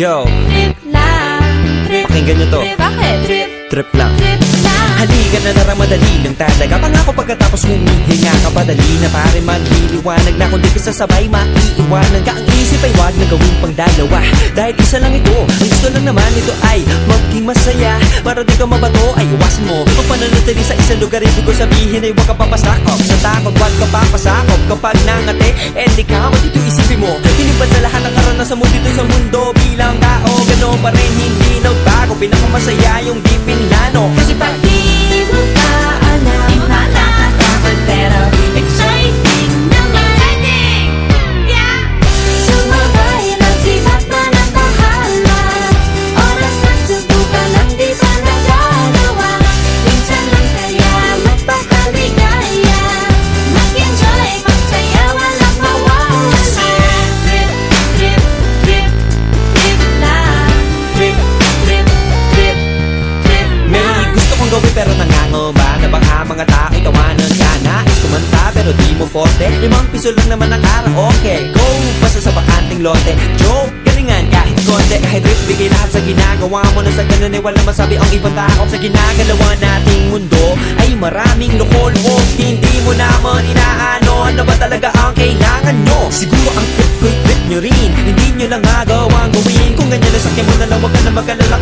Yo, Trip lang, trip, pakinggan nyo to. trip, bakit? Trip, Trip lang. trip lang. Halika na narang madali lang talaga. Pangako pagkatapos humihinga ka Padali na pare magliliwanag na. Kung di ka sasabay maiiwanan ka. Ang isip ay wag na gawin pang dalawa. Dahil isa lang ito Ang gusto lang naman ito ay maging masaya. Para di ka mabato ay iwasan mo. Kung pananatili sa isang lugar Ibig ko sabihin ay huwag ka papasakop. Sa takot wag ka papasakop. Kapag nangate eh di ka Dito isipin mo? Hinipad sa lahat karanasan mo dito sa mundo Bilang tao Ganoon pa rin hindi nagbago. Pinakamasaya yung di pinlano. Kasi Pag gawin pero nangangamba Na baka mga tao'y tawanan ka. Nais kumanta pero di mo forte. Limang piso lang naman ang karaoke. Go! Basta sa bakanting lote. Joke! Galingan kahit konti. Kahit rip bigay lahat sa ginagawa mo. Na sa ganun ay walang masabi ang ibang tao Sa ginagalawa nating mundo. Ay maraming loko-loko Hindi mo naman inaano. Ano ba talaga ang kailangan nyo? Siguro ang trip nyo rin. Hindi nyo lang agawang gawin. Kung ganyan na sakyan mo na lang Huwag ka na mag-alala